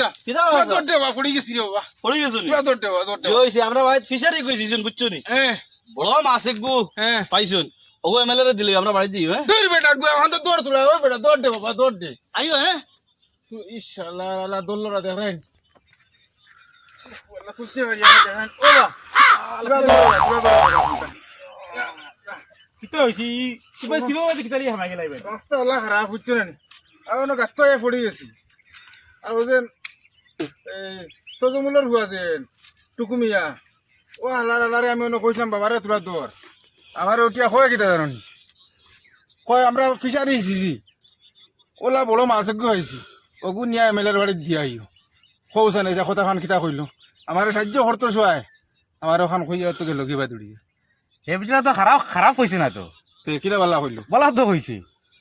যা। পুরা পড়ে গেছি বাবা। পড়ে গেছো পুরা আমরা ফিশারি কইছিছুন বুঝছ নি হ্যাঁ বড় মাছ একগু হ্যাঁ পাইছুন। ওগো এমএলএ রে দিলে আমরা বাড়ি দিই হ্যাঁ দৌড় বেটা গো এখন তো দৌড় তোলা ওই বেটা দৌড় দে বাবা দৌড় দে। আইও হ্যাঁ তুই ইশাল্লাহ আল্লাহ দৌড়লো দেখেন। ওলা কুস্তি দেখেন ও পুরা দৌড় পুরা দৌড় কিতো হইছি? কিবা শিব মাঝে কিতালি হামাই গেলাই রাস্তা ওলা খারাপ হচ্ছে না? আর অন্য গাত্ত পড়ে গেছি। আর ওদের তজমুলের হুয়া যেন টুকুমিয়া। ও হালার হালারে আমি অন্য কইছিলাম বাবারে তোরা দৌড় আমার ওটিয়া হয় কিতা জানি কয় আমরা ফিশারি হিসিছি ওলা বড় মাছ একগু হয়েছি ওগু নিয়া এম এল এর বাড়ি দিয়া আইও কৌছা নাই যে কথা খান কিতা কইলো। আমার সাহায্য করতো শোয়াই আমার ওখান কইয়া তো গেল কিবা দৌড়িয়ে এ বিচরা তো খারাপ খারাপ হইছে না তো? তে কিলা বালা কইলো? বলা তো হইছে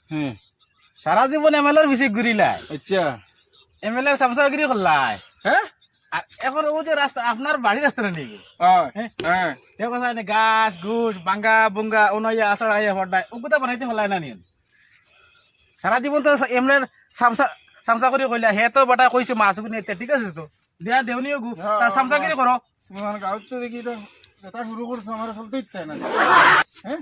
হ্যাঁ সারা জীবন এমএলএর পিছে ঘুরিলাই আচ্ছা। এমএলএর সামসাগিরি করলাই হ্যাঁ আর এখন ও যে রাস্তা আপনার বাড়ির রাস্তা না নাকি? হ্যাঁ গাছ গুছ বাঙ্গা বুঙ্গা উনইয়া আষাঢ় আইয়া হরডাই ওগুতা বানাইতে হলাই না নিয়ন। সারা জীবন তো এমএলএর সামসা সামসা করে কইলা হে তো বাটা কইছে মাছ গুনি ঠিক আছে তো? দেয়া দেউনিও গু তার সামসাগিরি করো তোমার গাঁত তো দেখি তো শুরু করছ আমার চলতে ইচ্ছা না। হ্যাঁ